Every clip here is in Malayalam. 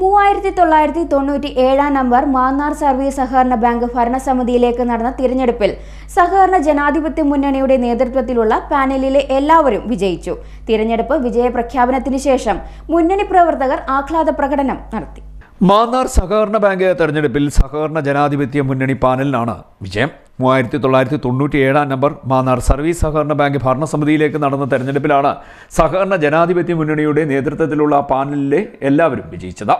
മൂവായിരത്തി തൊള്ളായിരത്തി തൊണ്ണൂറ്റി ഏഴാം നമ്പർ മാന്നാർ സർവീസ് സഹകരണ ബാങ്ക് ഭരണസമിതിയിലേക്ക് നടന്ന തിരഞ്ഞെടുപ്പിൽ സഹകരണ ജനാധിപത്യ മുന്നണിയുടെ നേതൃത്വത്തിലുള്ള പാനലിലെ എല്ലാവരും വിജയിച്ചു. തിരഞ്ഞെടുപ്പ് വിജയപ്രഖ്യാപനത്തിന് ശേഷം മുന്നണി പ്രവർത്തകർ ആഹ്ലാദ പ്രകടനം നടത്തി. മാന്നാർ സഹകരണ ബാങ്ക് തെരഞ്ഞെടുപ്പിൽ സഹകരണ ജനാധിപത്യ മുന്നണി പാനലിനാണ് വിജയം. മൂവായിരത്തി തൊള്ളായിരത്തി തൊണ്ണൂറ്റി ഏഴാം നമ്പർ മാന്നാർ സർവീസ് സഹകരണ ബാങ്ക് ഭരണസമിതിയിലേക്ക് നടന്ന തെരഞ്ഞെടുപ്പിലാണ് സഹകരണ ജനാധിപത്യ മുന്നണിയുടെ നേതൃത്വത്തിലുള്ള പാനലിലെ എല്ലാവരും വിജയിച്ചത്.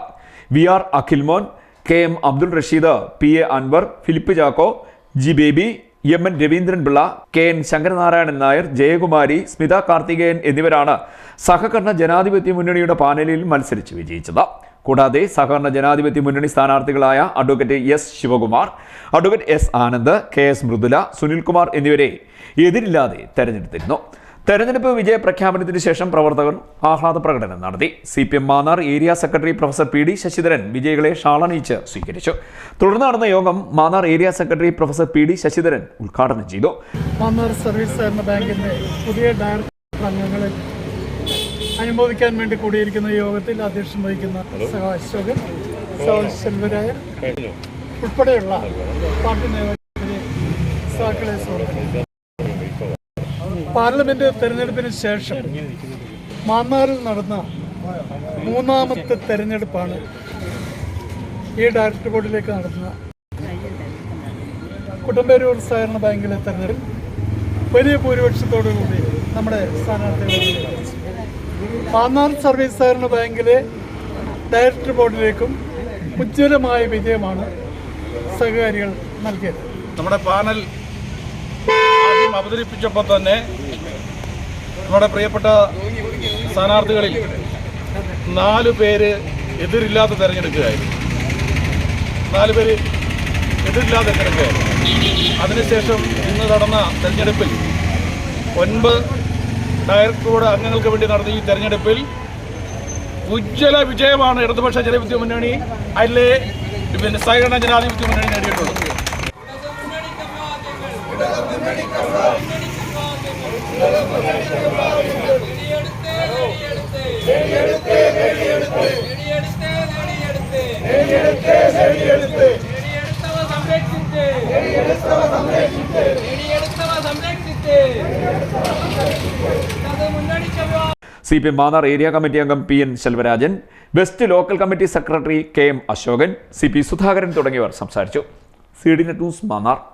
V R Akhilmon K M Abdul Rasheed P A Anwar Philip Chacko G Baby M N Raveendran Pillai K N Sankaranarayanan Nair Jayakumari Smitha Karthikeyan എന്നിവരാണ് സഹകരണ ജനാധിപത്യ മുന്നണിയുടെ പാനലിൽ മത്സരിച്ച് വിജയിച്ചത്. കൂടാതെ സഹകരണ ജനാധിപത്യ മുന്നണി സ്ഥാനാർത്ഥികളായ advocate S Sivakumar advocate S Anand K S Mridula Sunilkumar എന്നിവരെ എതിരില്ലാതെ തെരഞ്ഞെടുത്തിരുന്നു. തെരഞ്ഞെടുപ്പ് വിജയ പ്രഖ്യാപനത്തിന് ശേഷം പ്രവർത്തകർ ആഹ്ലാദ പ്രകടനം നടത്തി. C P M Mannar area secretary professor P D Sasidharan വിജയികളെ ഷാളണിയിച്ച് സ്വീകരിച്ചു. തുടർന്ന് നടന്ന യോഗം Mannar area secretary professor P D Sasidharan ഉദ്ഘാടനം ചെയ്തു. മാന്നാർ സർവീസ് സഹകരണ ബാങ്കിന്റെ പുതിയ ഡയറക്ടർ അനുമോദിക്കാൻ വേണ്ടി കൂടിയിരിക്കുന്ന യോഗത്തിൽ അധ്യക്ഷം വഹിക്കുന്ന സഹ അശോകൻ സെൽവരായ ഉൾപ്പെടെയുള്ള പാർട്ടി നേതാക്കളെ സഹാക്കളെ സുഹൃത്തുക്കളെ പാർലമെന്റ് തെരഞ്ഞെടുപ്പിന് ശേഷം മാന്നാറിൽ നടന്ന മൂന്നാമത്തെ തെരഞ്ഞെടുപ്പാണ് ഈ ഡയറക്ടർ ബോർഡിലേക്ക് നടത്തുന്ന കുട്ടമ്പേരൂർ സഹകരണ ബാങ്കിലെ തെരഞ്ഞെടുപ്പ് വലിയ ഭൂരിപക്ഷത്തോടു കൂടി നമ്മുടെ സ്ഥാനാർത്ഥികളെ മാന്നാർ സർവീസ് സഹകരണ ബാങ്കിലെ ഡയറക്ടർ ബോർഡിലേക്കും ഉജ്ജ്വലമായ വിജയമാണ് സഹകാരികൾ നൽകിയത്. നമ്മുടെ പാനൽ ആദ്യം അവതരിപ്പിച്ചപ്പോൾ തന്നെ നമ്മുടെ പ്രിയപ്പെട്ട സ്ഥാനാർത്ഥികളിൽ നാല് പേര് എതിരില്ലാതെ തിരഞ്ഞെടുക്കുകയായിരുന്നു. നാല് പേര് എതിരില്ലാതെ തിരഞ്ഞെടുക്കുകയായിരുന്നു. അതിനുശേഷം ഇന്ന് നടന്ന തെരഞ്ഞെടുപ്പിൽ ഒൻപത് ഡയറക്ടർ ബോർഡ് അംഗങ്ങൾക്ക് വേണ്ടി നടന്ന ഈ തെരഞ്ഞെടുപ്പിൽ ഉജ്ജ്വല വിജയമാണ് ഇടതുപക്ഷ ജനാധിപത്യ മുന്നണി അല്ലേ പിന്നെ സഹകരണ ജനാധിപത്യ മുന്നണി നേടിയിട്ടുള്ളത്. C P M Mannar area committee അംഗം P N Selvarajan west local committee secretary K M Ashokan C P Sudhakaran തുടങ്ങിയവർ സംസാരിച്ചു. C D news Mannar.